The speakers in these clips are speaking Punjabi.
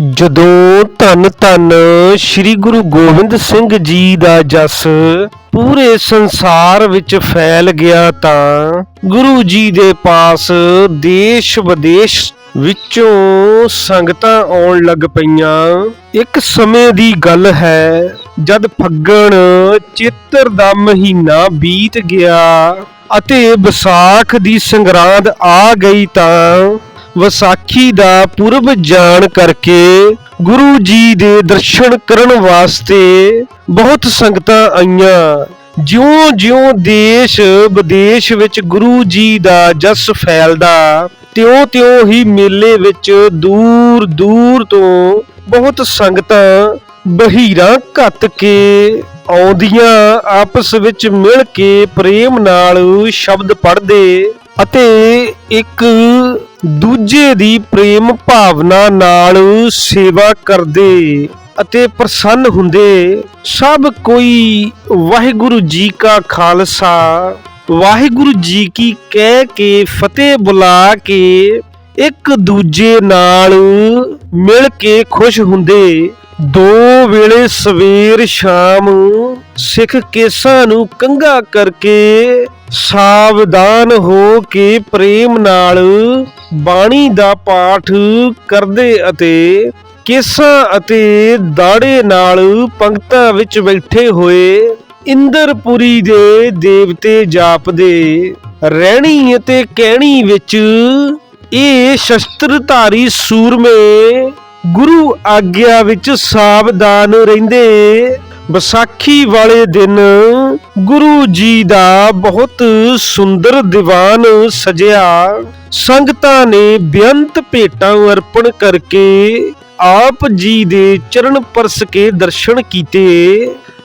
ਜਦੋਂ ਧੰਨ ਧੰਨ ਸ੍ਰੀ ਗੁਰੂ ਗੋਬਿੰਦ ਸਿੰਘ ਜੀ ਦਾ ਜਸ ਪੂਰੇ ਸੰਸਾਰ ਵਿੱਚ ਫੈਲ ਗਿਆ ਤਾਂ ਗੁਰੂ ਜੀ ਦੇ ਪਾਸ ਦੇਸ਼ ਵਿਦੇਸ਼ ਵਿੱਚੋਂ ਸੰਗਤਾਂ ਆਉਣ ਲੱਗ ਪਈਆਂ। ਇੱਕ ਸਮੇਂ ਦੀ ਗੱਲ ਹੈ, ਜਦ ਫੱਗਣ ਚਿੱਤਰ ਦਾ ਮਹੀਨਾ ਬੀਤ ਗਿਆ ਅਤੇ ਵਿਸਾਖ ਦੀ ਸੰਗਰਾਂਦ ਆ ਗਈ ਤਾਂ ਵਿਸਾਖੀ ਦਾ ਪੁਰਬ ਜਾਣ ਕਰਕੇ ਗੁਰੂ ਜੀ ਦੇ ਦਰਸ਼ਨ ਕਰਨ ਵਾਸਤੇ ਬਹੁਤ ਸੰਗਤਾਂ ਆਈਆਂ। ਜਿਉਂ-ਜਿਉਂ ਦੇਸ਼ ਵਿਦੇਸ਼ ਵਿੱਚ ਗੁਰੂ ਜੀ ਦਾ ਜਸ ਫੈਲਦਾ, ਤਿਉਂ-ਤਿਉਂ ਹੀ ਮੇਲੇ ਵਿੱਚ ਦੂਰ-ਦੂਰ ਤੋਂ ਬਹੁਤ ਸੰਗਤਾਂ ਬਹੀਰਾਂ ਘੱਤ ਕੇ ਆਉਂਦੀਆਂ, ਆਪਸ ਵਿੱਚ ਮਿਲ ਕੇ ਪ੍ਰੇਮ ਨਾਲ ਸ਼ਬਦ ਪੜ੍ਹਦੇ ਅਤੇ ਇੱਕ ਦੂਜੇ ਦੀ ਪ੍ਰੇਮ ਭਾਵਨਾ ਨਾਲ ਸੇਵਾ ਕਰਦੇ ਅਤੇ ਪ੍ਰਸੰਨ ਹੁੰਦੇ। ਸਭ ਕੋਈ ਵਾਹਿਗੁਰੂ ਜੀ ਕਾ ਖਾਲਸਾ, ਵਾਹਿਗੁਰੂ ਜੀ ਕੀ ਕਹਿ ਕੇ ਫਤਿਹ ਬੁਲਾ ਕੇ ਇੱਕ ਦੂਜੇ ਨਾਲ ਮਿਲ ਕੇ ਖੁਸ਼ ਹੁੰਦੇ। ਦੋ ਵੇਲੇ ਸਵੇਰ ਸ਼ਾਮ ਸਿੱਖ ਕੇਸਾਂ ਨੂੰ ਕੰਗਾ ਕਰਕੇ ਸਾਵਧਾਨ ਹੋ ਕੇ ਪ੍ਰੇਮ ਨਾਲ ਬਾਣੀ ਦਾ ਪਾਠ ਕਰਦੇ ਅਤੇ ਕੇਸਾਂ ਅਤੇ ਦਾੜੇ ਨਾਲ ਪੰਕਤਾਂ ਵਿੱਚ ਬੈਠੇ ਹੋਏ ਇੰਦਰਪੁਰੀ ਦੇ ਦੇਵਤੇ ਜਾਪਦੇ, ਰਹਿਣੀ ਅਤੇ ਕਹਿਣੀ ਵਿੱਚ ਇਹ ਸ਼ਸਤਰਧਾਰੀ ਸੂਰਮੇ ਗੁਰੂ ਆਗਿਆ ਵਿੱਚ ਸਾਵਧਾਨ ਰਹਿੰਦੇ ਵਿਸਾਖੀ ਵਾਲੇ ਦਿਨ ਗੁਰੂ ਜੀ ਦਾ ਬਹੁਤ ਸੁੰਦਰ ਦੀਵਾਨ ਸਜਿਆ। ਸੰਗਤਾਂ ਨੇ ਬੇਅੰਤ ਭੇਟਾਂ ਅਰਪਣ ਕਰਕੇ ਆਪ ਜੀ ਦੇ ਚਰਨ ਪਰਸ ਕੇ ਦਰਸ਼ਨ ਕੀਤੇ।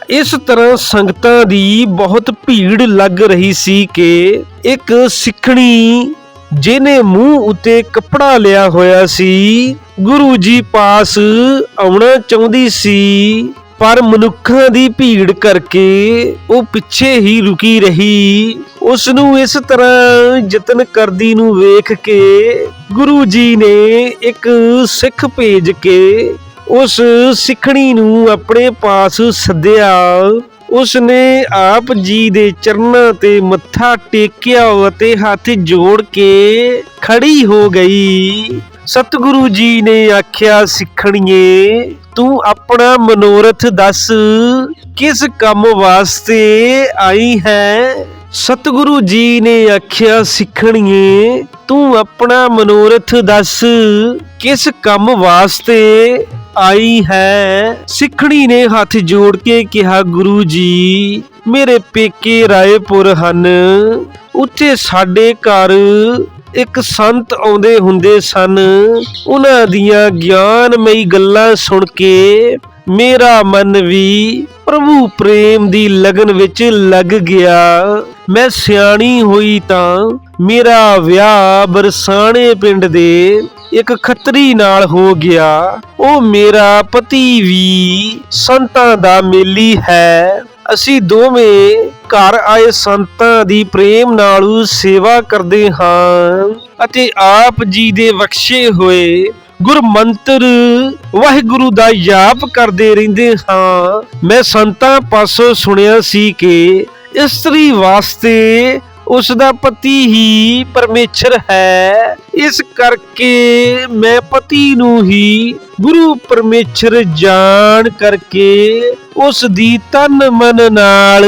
ਇਸ ਤਰ੍ਹਾਂ ਸੰਗਤਾਂ ਦੀ ਬਹੁਤ ਭੀੜ ਲੱਗ ਰਹੀ ਸੀ ਕਿ ਇੱਕ ਸਿੱਖਣੀ ਜਿਹਨੇ ਮੂੰਹ ਉੱਤੇ ਕੱਪੜਾ ਲਿਆ ਹੋਇਆ ਸੀ, ਗੁਰੂ ਜੀ ਪਾਸ ਆਉਣਾ ਚਾਹੁੰਦੀ ਸੀ। ਪਰ ਮਨੁੱਖਾਂ ਦੀ ਭੀੜ ਕਰਕੇ ਉਹ ਪਿੱਛੇ ਹੀ ਰੁਕੀ ਰਹੀ। ਉਸ ਨੂੰ ਇਸ ਤਰ੍ਹਾਂ ਯਤਨ ਕਰਦੀ ਨੂੰ ਵੇਖ ਕੇ ਗੁਰੂ ਜੀ ਨੇ ਇੱਕ ਸਿੱਖ ਭੇਜ ਕੇ ਉਸ ਸਿੱਖਣੀ ਨੂੰ ਆਪਣੇ ਪਾਸ ਸੱਦਿਆ। ਉਸ ਨੇ ਆਪ ਜੀ ਦੇ ਚਰਨਾਂ ਤੇ ਮੱਥਾ ਟੇਕਿਆ ਅਤੇ ਹੱਥ ਜੋੜ ਕੇ ਖੜੀ ਹੋ ਗਈ। ਸਤਿਗੁਰੂ ਜੀ ਨੇ ਆਖਿਆ, ਸਿੱਖਣੀਏ, ਤੂੰ ਆਪਣਾ ਮਨੋਰਥ ਦੱਸ, ਕਿਸ ਕੰਮ ਵਾਸਤੇ ਆਈ ਹੈ? ਸਤਿਗੁਰੂ ਜੀ ਨੇ ਆਖਿਆ, ਸਿੱਖਣੀਏ, ਤੂੰ ਆਪਣਾ ਮਨੋਰਥ ਦੱਸ, ਕਿਸ ਕੰਮ ਵਾਸਤੇ ਆਈ ਹੈ। ਸਿੱਖਣੀ ਨੇ ਹੱਥ ਜੋੜ ਕੇ ਕਿਹਾ, ਗੁਰੂ ਜੀ, ਮੇਰੇ ਪੇਕੇ ਰਾਏਪੁਰ ਹਨ। ਉੱਥੇ ਸਾਡੇ ਘਰ ਇੱਕ ਸੰਤ ਆਉਂਦੇ ਹੁੰਦੇ ਸਨ। ਉਹਨਾਂ ਦੀਆਂ ਗਿਆਨਮਈ ਗੱਲਾਂ ਸੁਣ ਕੇ ਮੇਰਾ ਮਨ ਵੀ ਪ੍ਰਭੂ ਪ੍ਰੇਮ ਦੀ ਲਗਨ ਵਿੱਚ ਲੱਗ ਗਿਆ। ਮੈਂ ਸਿਆਣੀ ਹੋਈ ਤਾਂ ਮੇਰਾ ਵਿਆਹ ਬਰਸਾਣੇ ਪਿੰਡ ਦੇ ਇੱਕ ਖੱਤਰੀ ਨਾਲ ਹੋ ਗਿਆ। ਉਹ ਮੇਰਾ ਪਤੀ ਵੀ ਸੰਤਾਂ ਦਾ ਮੇਲੀ ਹੈ। ਅਸੀਂ ਦੋਵੇਂ ਘਰ ਆਏ ਸੰਤਾਂ ਦੀ ਪ੍ਰੇਮ ਨਾਲ ਸੇਵਾ ਕਰਦੇ ਹਾਂ ਅਤੇ ਆਪ ਜੀ ਦੇ ਬਖਸ਼ੇ ਹੋਏ ਗੁਰਮੰਤਰ ਵਾਹਿਗੁਰੂ ਦਾ ਜਾਪ ਕਰਦੇ ਰਹਿੰਦੇ ਹਾਂ। ਮੈਂ ਸੰਤਾਂ ਪਾਸੋਂ ਸੁਣਿਆ ਸੀ ਕਿ ਇਸਤਰੀ ਵਾਸਤੇ ਉਸ ਦਾ ਪਤੀ ਹੀ ਪਰਮੇਸ਼ਰ ਹੈ। ਇਸ ਕਰਕੇ ਮੈਂ ਪਤੀ ਨੂੰ ਹੀ ਗੁਰੂ ਪਰਮੇਸ਼ਰ ਜਾਣ ਕਰਕੇ ਉਸ ਦੀ ਤਨ ਮਨ ਨਾਲ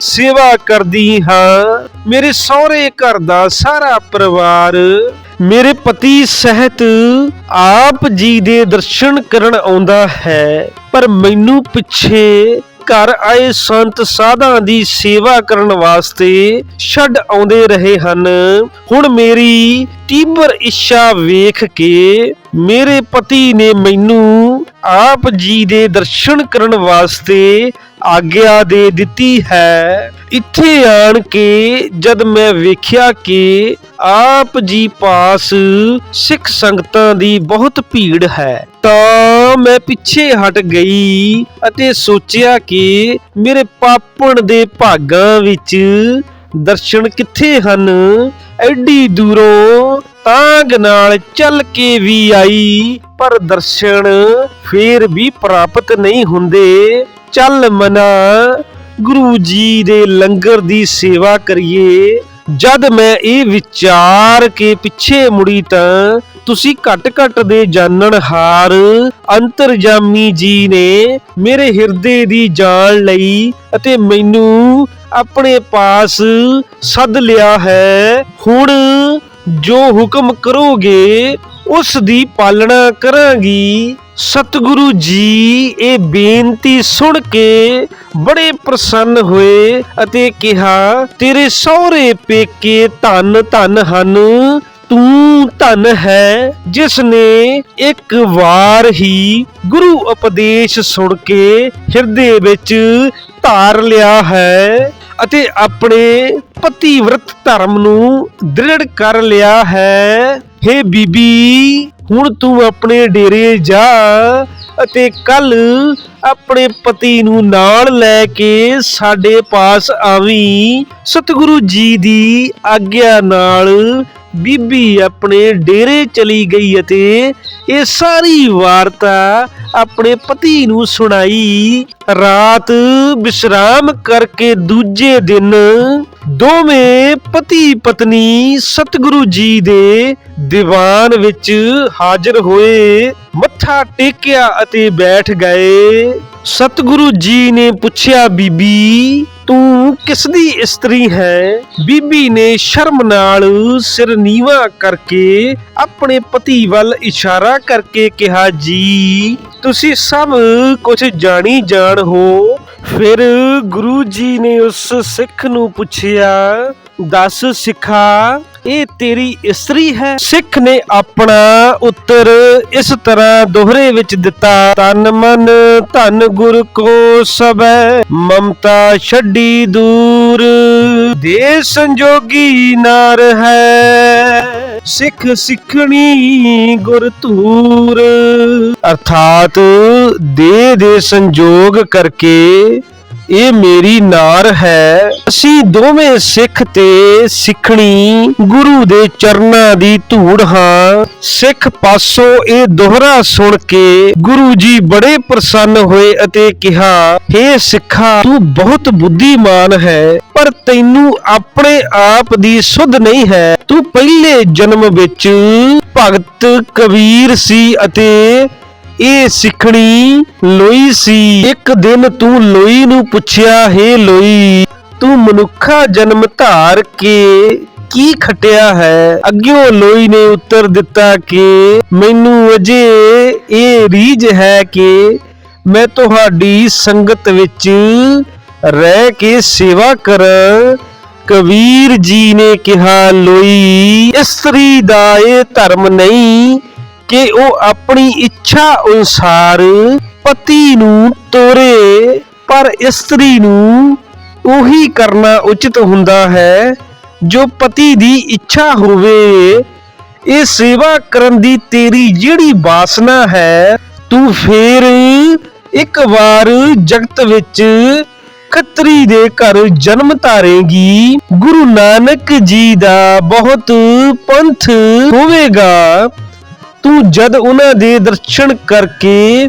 ਸੇਵਾ ਕਰਦੀ ਹਾਂ। ਮੇਰੇ ਸਹੁਰੇ ਘਰ ਦਾ ਸਾਰਾ ਪਰਿਵਾਰ ਮੇਰੇ ਪਤੀ ਸਹਿਤ ਆਪ ਜੀ ਦੇ ਦਰਸ਼ਨ ਕਰਨ ਆਉਂਦਾ ਹੈ। ਪਰ ਮੈਨੂੰ ਪਿੱਛੇ ਘਰ ਆਏ ਸੰਤ ਸਾਧਾਂ ਦੀ ਸੇਵਾ ਕਰਨ ਵਾਸਤੇ ਛੱਡ ਆਉਂਦੇ ਰਹੇ ਹਨ। ਹੁਣ ਮੇਰੀ ਤੀਬਰ ਇੱਛਾ ਵੇਖ ਕੇ ਮੇਰੇ ਪਤੀ ਨੇ ਮੈਨੂੰ ਆਪ ਜੀ ਦੇ ਦਰਸ਼ਨ ਕਰਨ ਵਾਸਤੇ ਆਗਿਆ ਦੇ ਦਿੱਤੀ ਹੈ। ਇੱਥੇ ਆਣ ਕੇ ਜਦ ਮੈਂ ਵੇਖਿਆ ਕਿ ਆਪ ਜੀ ਪਾਸ ਸਿੱਖ ਸੰਗਤਾਂ ਦੀ ਬਹੁਤ ਭੀੜ ਹੈ, ਤਾਂ ਮੈਂ ਪਿੱਛੇ ਹਟ ਗਈ ਅਤੇ ਸੋਚਿਆ ਕਿ ਮੇਰੇ ਪਾਪਣ ਦੇ ਭਾਗਾਂ ਵਿੱਚ ਦਰਸ਼ਨ ਕਿੱਥੇ ਹਨ? ਐਡੀ ਦੂਰੋਂ ਤਾਂਗ ਨਾਲ ਚੱਲ ਕੇ ਵੀ ਆਈ, ਪਰ ਦਰਸ਼ਨ ਫੇਰ ਵੀ ਪ੍ਰਾਪਤ ਨਹੀਂ ਹੁੰਦੇ। ਚੱਲ ਮਨਾ, ਗੁਰੂ ਜੀ ਦੇ ਲੰਗਰ ਦੀ ਸੇਵਾ ਕਰੀਏ। ਜਦ ਮੈਂ ਇਹ ਵਿਚਾਰ ਕੇ ਪਿੱਛੇ ਮੁੜੀ ਤਾਂ ਤੁਸੀਂ ਘਟ ਘਟ ਦੇ ਜਾਣਨਹਾਰ ਅੰਤਰਜਾਮੀ ਜੀ ਨੇ ਮੇਰੇ ਹਿਰਦੇ ਦੀ ਜਾਣ ਲਈ ਅਤੇ ਮੈਨੂੰ ਆਪਣੇ ਪਾਸ ਸੱਦ ਲਿਆ ਹੈ। ਹੁਣ ਜੋ ਹੁਕਮ ਕਰੋਗੇ, ਉਸ ਦੀ ਪਾਲਣਾ ਕਰਾਂਗੀ। ਸਤਿਗੁਰੂ ਜੀ, ਇਹ ਬੇਨਤੀ ਸੁਣ ਕੇ ਬੜੇ ਪ੍ਰਸੰਨ ਹੋਏ ਅਤੇ ਕਿਹਾ, ਤੇਰੇ ਸਹੁਰੇ ਪੇਕੇ ਧਨ ਧਨ ਹਨ, ਤੂੰ ਧਨ ਹੈ, ਜਿਸ ਨੇ ਇੱਕ ਵਾਰ ਹੀ ਗੁਰੂ ਉਪਦੇਸ਼ ਸੁਣ ਕੇ ਹਿਰਦੇ ਵਿੱਚ ਧਾਰ ਲਿਆ ਹੈ। ਅਤੇ ਆਪਣੇ ਪਤੀਵਰਤ ਧਰਮ ਨੂੰ ਦ੍ਰਿੜ ਕਰ ਲਿਆ ਹੈ। ਹੇ ਬੀਬੀ, ਹੁਣ ਤੂੰ ਆਪਣੇ ਡੇਰੇ ਜਾ ਅਤੇ ਕੱਲ ਆਪਣੇ ਪਤੀ ਨੂੰ ਨਾਲ ਲੈ ਕੇ ਸਾਡੇ ਪਾਸ ਆਵੀਂ। ਸਤਿਗੁਰੂ ਜੀ ਦੀ ਆਗਿਆ ਨਾਲ ਬੀਬੀ ਆਪਣੇ ਡੇਰੇ ਚਲੀ ਗਈ ਅਤੇ ਇਹ ਸਾਰੀ ਵਾਰਤਾ ਆਪਣੇ ਪਤੀ ਨੂੰ ਸੁਣਾਈ। ਰਾਤ ਵਿਸ਼ਰਾਮ ਕਰਕੇ ਦੂਜੇ ਦਿਨ ਦੋਵੇਂ ਪਤੀ ਪਤਨੀ ਸਤਿਗੁਰੂ ਜੀ ਦੇ ਦੀਵਾਨ ਵਿੱਚ ਹਾਜ਼ਰ ਹੋਏ, ਮੱਥਾ ਟੇਕਿਆ ਅਤੇ ਬੈਠ ਗਏ। ਸਤਿਗੁਰੂ ਜੀ ਨੇ ਪੁੱਛਿਆ, ਬੀਬੀ ਤੂੰ ਕਿਸ ਦੀ ਇਸਤਰੀ ਹੈ? ਬੀਬੀ ਨੇ ਸ਼ਰਮ ਨਾਲ ਸਿਰ ਨੀਵਾ ਕਰਕੇ ਆਪਣੇ ਪਤੀ ਵੱਲ ਇਸ਼ਾਰਾ ਕਰਕੇ ਕਿਹਾ, ਜੀ, ਤੁਸੀਂ ਸਭ ਕੁਝ ਜਾਣੀ ਜਾਣ ਹੋ। ਫਿਰ ਗੁਰੂ ਜੀ ਨੇ ਉਸ ਸਿੱਖ ਨੂੰ ਪੁੱਛਿਆ, ਦੱਸ ਸਿੱਖਾ ਇਹ ਤੇਰੀ ਇਸਤਰੀ ਹੈ। ਸਿੱਖ ਨੇ ਆਪਣਾ ਉੱਤਰ ਇਸ ਤਰ੍ਹਾਂ ਦੋਹਰੇ ਵਿੱਚ ਦਿੱਤਾ। ਤਨ ਮਨ, ਧਨ ਗੁਰ ਕੋ ਸਬੈ ਮਮਤਾ ਛੱਡੀ ਦੂਰ। ਦੇ ਸੰਜੋਗੀ ਨਾਰ ਹੈ, ਸਿੱਖ ਸਿੱਖਣੀ ਗੁਰ ਧੂਰ। ਅਰਥਾਤ ਦੇ ਦੇ ਸੰਜੋਗ ਕਰਕੇ ਇਹ ਮੇਰੀ ਨਾਰ ਹੈ। ਅਸੀਂ ਦੋਵੇਂ ਸਿੱਖ ਤੇ ਸਿੱਖਣੀ ਗੁਰੂ ਦੇ ਚਰਨਾਂ ਦੀ ਧੂੜ ਹਾਂ। ਸਿੱਖ ਪਾਸੋਂ ਇਹ ਦੋਹਰਾ ਸੁਣ ਕੇ ਗੁਰੂ ਜੀ ਬੜੇ ਪ੍ਰਸੰਨ ਹੋਏ ਅਤੇ ਕਿਹਾ हे ਸਿੱਖਾ, ਤੂੰ ਬਹੁਤ ਬੁੱਧੀਮਾਨ ਹੈ, ਪਰ ਤੈਨੂੰ ਆਪਣੇ ਆਪ ਦੀ ਸੁਧ ਨਹੀਂ ਹੈ। ਤੂੰ ਪਹਿਲੇ ਜਨਮ ਵਿੱਚ ਭਗਤ, ਕਬੀਰ ਸੀ ਅਤੇ ਇਹ ਸਿੱਖਣੀ ਲੋਈ ਸੀ। ਇੱਕ ਦਿਨ ਤੂੰ ਲੋਈ ਨੂੰ ਪੁੱਛਿਆ, ਹੈ ਲੋਈ, ਤੂੰ ਮਨੁੱਖਾ ਜਨਮ ਧਾਰ ਕੇ ਕੀ ਖਟਿਆ ਹੈ? ਅੱਗਿਓਂ ਲੋਈ ਨੇ ਉੱਤਰ ਦਿੱਤਾ ਕਿ ਮੈਨੂੰ ਅਜੇ ਇਹ ਰੀਝ ਹੈ ਕਿ ਮੈਂ ਤੁਹਾਡੀ ਸੰਗਤ ਵਿੱਚ ਰਹਿ ਕੇ ਸੇਵਾ ਕਰਾਂ ਕਬੀਰ ਜੀ ਨੇ ਕਿਹਾ, ਲੋਈ, ਇਸਤਰੀ ਦਾ ਇਹ ਧਰਮ ਨਹੀਂ ਕਿ ਉਹ ਆਪਣੀ ਇੱਛਾ ਅਨੁਸਾਰ ਪਤੀ ਨੂੰ ਤੋਰੇ, ਪਰ ਇਸਤਰੀ ਨੂੰ ਉਹੀ ਕਰਨਾ ਉਚਿਤ ਹੁੰਦਾ ਹੈ, ਜੋ ਪਤੀ ਦੀ ਇੱਛਾ ਹੋਵੇ। ਇਹ ਸੇਵਾ ਕਰਨ ਦੀ ਤੇਰੀ ਜਿਹੜੀ ਬਾਸਨਾ ਹੈ, ਤੂੰ ਫੇਰ ਇੱਕ ਵਾਰ ਜਗਤ ਵਿੱਚ ਖੱਤਰੀ ਦੇ ਘਰ ਜਨਮ ਧਾਰੇਗੀ। ਗੁਰੂ ਨਾਨਕ ਜੀ ਦਾ ਬਹੁਤ ਪੰਥ ਹੋਵੇਗਾ। ਤੂੰ ਜਦ ਉਹਨਾਂ ਦੇ ਦਰਸ਼ਨ ਕਰਕੇ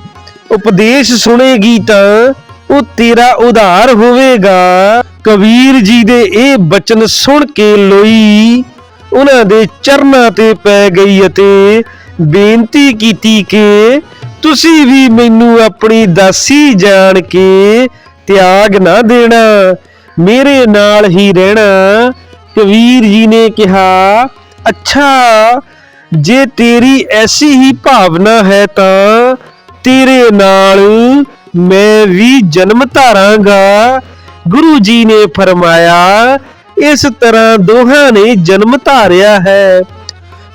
ਉਪਦੇਸ਼ ਸੁਣੇਗੀ ਤਾਂ ਉਹ ਤੇਰਾ ਉਧਾਰ ਹੋਵੇਗਾ। ਕਬੀਰ ਜੀ ਦੇ ਇਹ ਬਚਨ ਸੁਣ ਕੇ ਲੋਈ ਉਹਨਾਂ ਦੇ ਚਰਨਾਂ ਤੇ ਪੈ ਗਈ ਅਤੇ ਬੇਨਤੀ ਕੀਤੀ ਕਿ ਤੁਸੀਂ ਵੀ ਮੈਨੂੰ ਆਪਣੀ ਦਾਸੀ ਜਾਣ ਕੇ ਤਿਆਗ ਨਾ ਦੇਣਾ, ਮੇਰੇ ਨਾਲ ਹੀ ਰਹਿਣਾ। ਕਬੀਰ ਜੀ ਨੇ ਕਿਹਾ, ਅੱਛਾ ਜੇ ਤੇਰੀ ਐਸੀ ਹੀ ਭਾਵਨਾ ਹੈ ਤਾਂ ਤੇਰੇ ਨਾਲ ਮੈਂ ਵੀ ਜਨਮ ਧਾਰਾਂਗਾ। ਗੁਰੂ ਜੀ ਨੇ ਫਰਮਾਇਆ, ਇਸ ਤਰ੍ਹਾਂ ਦੋਹਾਂ ਨੇ ਜਨਮ ਧਾਰਿਆ ਹੈ,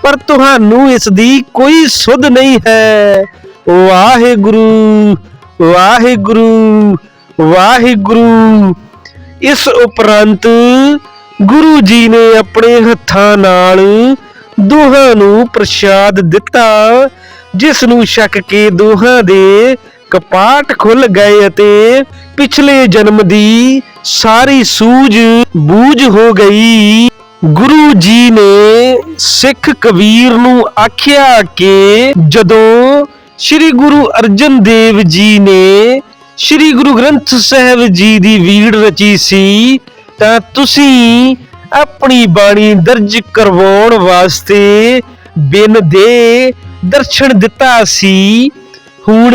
ਪਰ ਤੁਹਾਨੂੰ ਇਸ ਦੀ ਕੋਈ ਸੁਧ ਨਹੀਂ ਹੈ। ਵਾਹਿਗੁਰੂ ਵਾਹਿਗੁਰੂ ਵਾਹਿਗੁਰੂ। ਇਸ ਉਪਰੰਤ ਗੁਰੂ ਜੀ ਨੇ ਆਪਣੇ ਹੱਥਾਂ ਨਾਲ ਦੋਹਾਂ ਨੂੰ ਪ੍ਰਸ਼ਾਦ ਦਿੱਤਾ ਜਿਸ ਨੂੰ ਛਕ ਕੇ ਦੋਹਾਂ ਦੇ ਕਪਾਟ ਖੁੱਲ ਗਏ ਅਤੇ ਪਿਛਲੇ ਜਨਮ ਦੀ ਸਾਰੀ ਸੂਝ ਬੂਝ ਹੋ ਗਈ। ਗੁਰੂ ਜੀ ਨੇ ਸਿੱਖ ਕਬੀਰ ਨੂੰ ਆਖਿਆ ਕਿ ਜਦੋਂ ਸ੍ਰੀ ਗੁਰੂ ਅਰਜਨ ਦੇਵ ਜੀ ਨੇ ਸ੍ਰੀ ਗੁਰੂ ਗ੍ਰੰਥ ਸਾਹਿਬ ਜੀ ਦੀ ਵੀੜ ਰਚੀ ਸੀ, ਤਾਂ ਤੁਸੀਂ ਆਪਣੀ ਬਾਣੀ ਦਰਜ ਕਰਵਾਉਣ ਵਾਸਤੇ ਬਿਨ ਦੇ ਦਰਸ਼ਨ ਦਿੱਤਾ ਸੀ। ਹੁਣ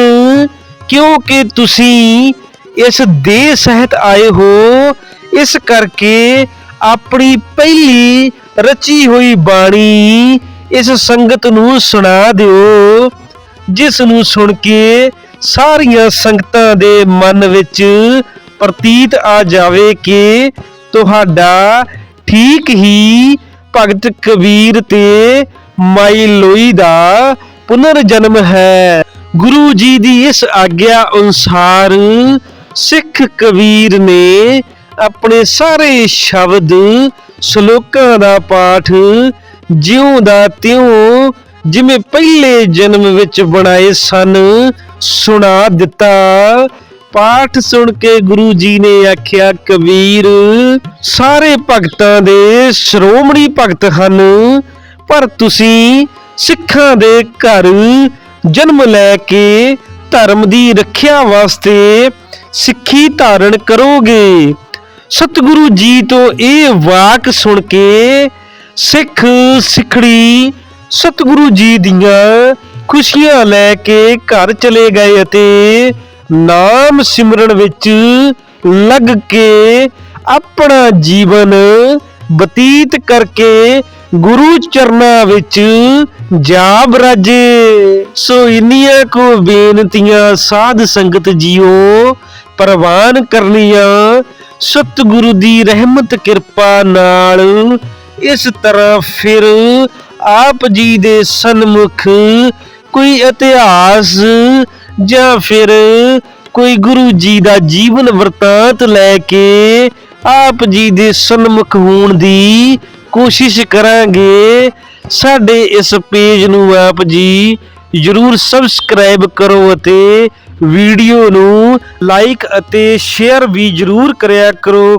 ਕਿਉਂਕਿ ਤੁਸੀਂ ਇਸ ਦੇ ਸਹਿਤ ਆਏ ਹੋ, ਇਸ ਕਰਕੇ ਆਪਣੀ ਪਹਿਲੀ ਰਚੀ ਹੋਈ ਬਾਣੀ ਇਸ ਸੰਗਤ ਨੂੰ ਸੁਣਾ ਦਿਓ, ਜਿਸ ਨੂੰ ਸੁਣ ਕੇ ਸਾਰੀਆਂ ਸੰਗਤਾਂ ਦੇ ਮਨ ਵਿੱਚ ਪ੍ਰਤੀਤ ਆ ਜਾਵੇ ਕਿ ਤੁਹਾਡਾ ਠੀਕ ਹੀ ਭਗਤ ਕਬੀਰ ਤੇ ਮਾਈ ਲੋਈ ਦਾ ਪੁਨਰ ਜਨਮ ਹੈ। ਗੁਰੂ ਜੀ ਦੀ ਇਸ ਆਗਿਆ ਅਨੁਸਾਰ ਸਿੱਖ ਕਬੀਰ ਨੇ ਆਪਣੇ ਸਾਰੇ ਸ਼ਬਦ ਸ਼ਲੋਕਾਂ ਦਾ ਪਾਠ ਜਿਉਂ ਦਾ ਤਿਉਂ ਜਿਵੇਂ ਪਹਿਲੇ ਜਨਮ ਵਿੱਚ ਬਣਾਏ ਸਨ ਸੁਣਾ ਦਿੱਤਾ। ਪਾਠ ਸੁਣ ਕੇ ਗੁਰੂ ਜੀ ਨੇ ਆਖਿਆ, ਕਬੀਰ, ਸਾਰੇ ਭਗਤਾਂ ਦੇ ਸ਼੍ਰੋਮਣੀ ਭਗਤ ਹਨ, ਪਰ ਤੁਸੀਂ ਸਿੱਖਾਂ ਦੇ ਘਰ ਜਨਮ ਲੈ ਕੇ ਧਰਮ ਦੀ ਰੱਖਿਆ ਵਾਸਤੇ ਸਿੱਖੀ ਧਾਰਨ ਕਰੋਗੇ। ਸਤਿਗੁਰੂ ਜੀ ਤੋਂ ਇਹ ਵਾਕ ਸੁਣ ਕੇ ਸਿੱਖ ਸਿੱਖੜੀ ਸਤਿਗੁਰੂ ਜੀ ਦੀਆਂ ਖੁਸ਼ੀਆਂ ਲੈ ਕੇ ਘਰ ਚਲੇ ਗਏ ਅਤੇ ਨਾਮ ਸਿਮਰਨ ਵਿੱਚ ਲੱਗ ਕੇ ਆਪਣਾ ਜੀਵਨ ਬਤੀਤ ਕਰਕੇ ਗੁਰੂ ਚਰਨਾਂ ਵਿੱਚ ਜਾ ਬਰਾਜੇ ਸੋ ਇੰਨੀਆਂ ਕੋ ਬੇਨਤੀਆਂ ਸਾਧ ਸੰਗਤ ਜੀਓ, ਪ੍ਰਵਾਨ ਕਰਨੀਆਂ। ਸਤਿਗੁਰੂ ਦੀ ਰਹਿਮਤ, ਕਿਰਪਾ ਨਾਲ ਇਸ ਤਰ੍ਹਾਂ ਫਿਰ ਆਪ ਜੀ ਦੇ ਸਨਮੁਖ ਕੋਈ ਇਤਿਹਾਸ ਜਾਂ ਫਿਰ ਕੋਈ ਗੁਰੂ ਜੀ ਦਾ ਜੀਵਨ ਵਰਤਾਂਤ ਲੈ ਕੇ ਆਪ ਜੀ ਦੇ ਸਨਮੁਖ ਹੋਣ ਦੀ ਕੋਸ਼ਿਸ਼ ਕਰਾਂਗੇ, ਸਾਡੇ ਇਸ ਪੇਜ ਨੂੰ ਆਪ ਜੀ ਜਰੂਰ ਸਬਸਕ੍ਰਾਈਬ ਕਰੋ ਅਤੇ ਵੀਡੀਓ ਨੂੰ ਲਾਈਕ ਅਤੇ ਸ਼ੇਅਰ ਵੀ ਜਰੂਰ ਕਰਿਆ ਕਰੋ।